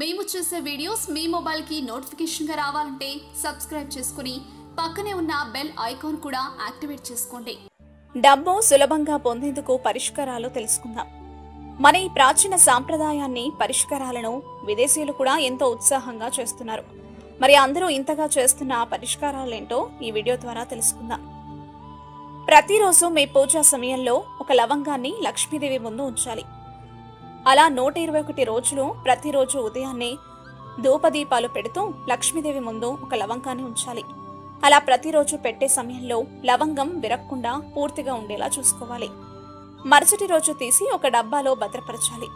మేము చేసే వీడియోస్ మీ మొబైల్కి నోటిఫికేషన్గా రావాలంటే సబ్స్క్రైబ్ చేసుకుని పక్కనే ఉన్న బెల్ ఐకాన్ కూడా యాక్టివేట్ చేసుకోండి. డబ్బు సులభంగా పొందేందుకు పరిష్కారాలు తెలుసుకుందాం. మన ఈ ప్రాచీన సాంప్రదాయాన్ని పరిష్కారాలను విదేశీయులు కూడా ఎంతో ఉత్సాహంగా చేస్తున్నారు. మరి అందరూ ఇంతగా చేస్తున్న పరిష్కారాలేంటో ఈ వీడియో ద్వారా తెలుసుకుందాం. ప్రతిరోజు మీ పూజా సమయంలో ఒక లవంగాన్ని లక్ష్మీదేవి ముందు ఉంచాలి. అలా నూట ఇరవై ఒకటి రోజులు ప్రతిరోజు ఉదయాన్నే ధూపదీపాలు పెడుతూ లక్ష్మీదేవి ముందు ఒక లవంగాన్ని ఉంచాలి. అలా ప్రతిరోజు పెట్టే సమయంలో లవంగం విరక్కుండా పూర్తిగా ఉండేలా చూసుకోవాలి. మరుసటి రోజు తీసి ఒక డబ్బాలో భద్రపరచాలి.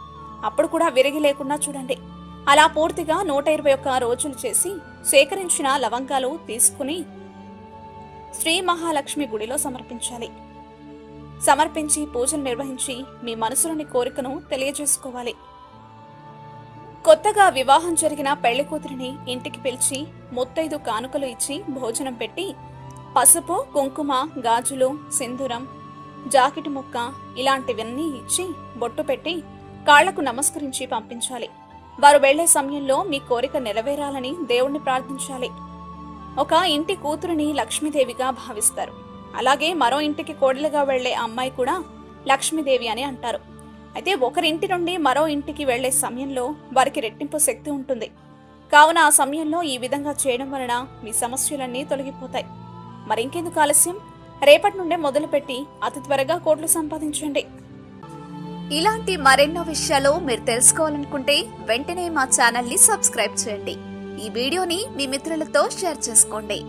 అప్పుడు కూడా విరిగి లేకుండా చూడండి. అలా పూర్తిగా నూట ఇరవై ఒక్క రోజులు చేసి సేకరించిన లవంగాలు తీసుకుని శ్రీ మహాలక్ష్మి గుడిలో సమర్పించాలి. సమర్పించి పూజలు నిర్వహించి మీ మనసులోని కోరికను తెలియజేసుకోవాలి. కొత్తగా వివాహం జరిగిన పెళ్ళి కూతురిని ఇంటికి పిలిచి ముత్తైదు కానుకలు ఇచ్చి భోజనం పెట్టి పసుపు కుంకుమ గాజులు సింధూరం జాకెట్ ముక్క ఇలాంటివన్నీ ఇచ్చి బొట్టు పెట్టి కాళ్ళకు నమస్కరించి పంపించాలి. వారు వెళ్ళే సమయంలో మీ కోరిక నెరవేరాలని దేవుణ్ణి ప్రార్థించాలి. ఒక ఇంటి కూతురిని లక్ష్మీదేవిగా భావిస్తారు. అలాగే మరో ఇంటికి కోడలుగా వెళ్ళే అమ్మాయి కూడా లక్ష్మీదేవి అని అంటారు. అయితే ఒకరింటి నుండి మరో ఇంటికి వెళ్ళే సమయంలో వారికి రెట్టింపు శక్తి ఉంటుంది. కావున ఆ సమయంలో ఈ విధంగా చేయడం వలన మీ సమస్యలన్నీ తొలగిపోతాయి. మరింకెందుకు ఆలస్యం? రేపటి నుండే మొదలుపెట్టి అతి త్వరగా కోట్లు సంపాదించండి. ఇలాంటి మరెన్నో విషయాలు మీరు తెలుసుకోవాలనుకుంటే వెంటనే మా ఛానల్ని సబ్స్క్రైబ్ చేయండి. ఈ వీడియోని మీ మిత్రులతో షేర్ చేసుకోండి.